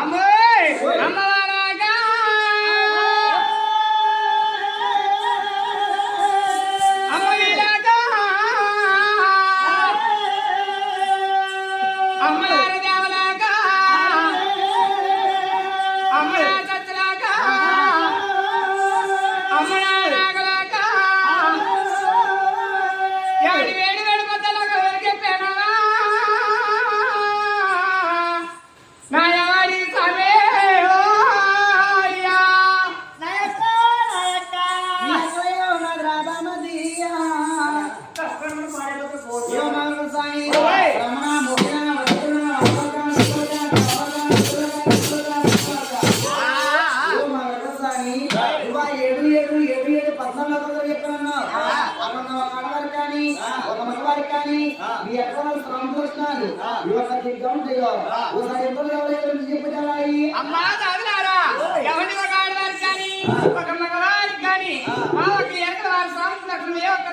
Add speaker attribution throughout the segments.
Speaker 1: అమ్మాయి అమ్మవారాగా!
Speaker 2: అమ్మాయిలాగా అమ్మాయి
Speaker 1: అమ్మా తాగులారా? ఎవరిని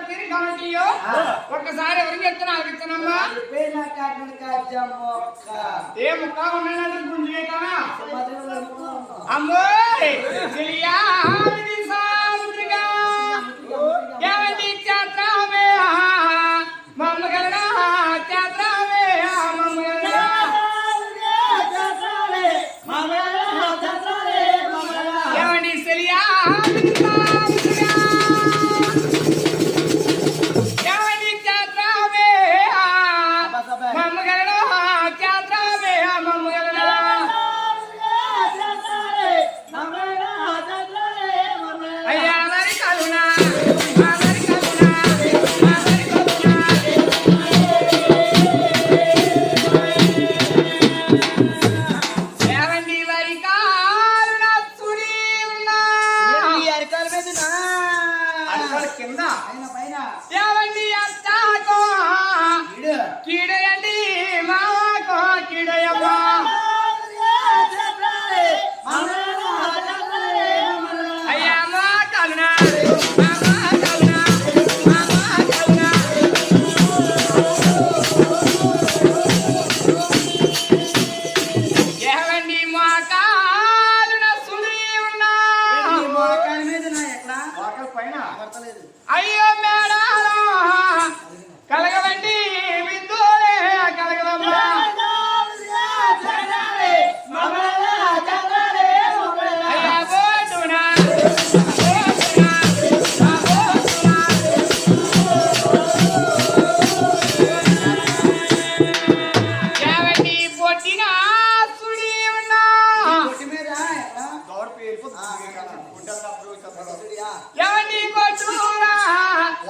Speaker 1: తిరిగి కమిటీయో ఒక్కసారి ఎవరికి
Speaker 2: ఎత్తున ఆలకిస్తానమ్మా
Speaker 1: ఏ ముక్క ఉన్నాడంటే గుంజు అమ్మో తెలియా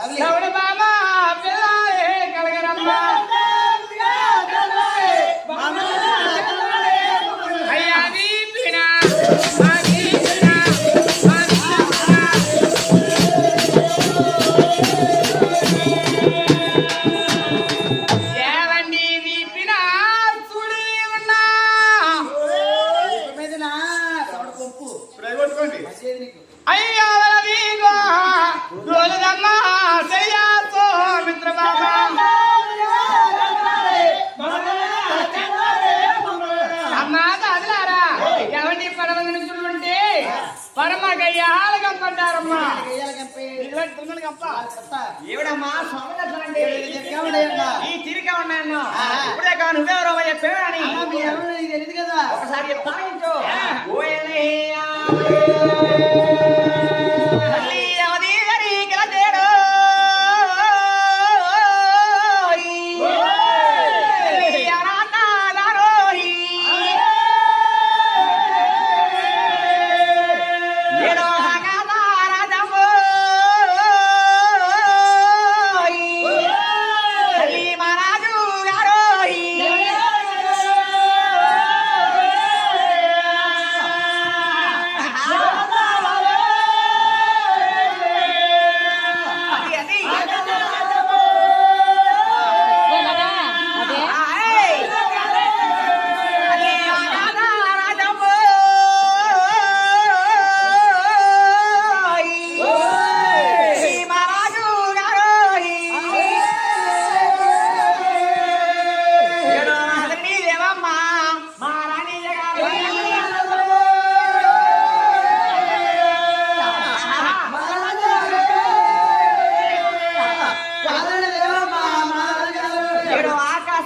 Speaker 1: లవడి బాబా పిల్లాలే కలగరమ్మ అయ్యా దీపినా అయ్యా ఈవిడమ్మా ఈ తిరిగా ఉన్నాయన్నా ఇప్పుడే కాను నువ్వెవరో
Speaker 2: చెప్పేవాడని
Speaker 1: ఒకసారి చెప్తాను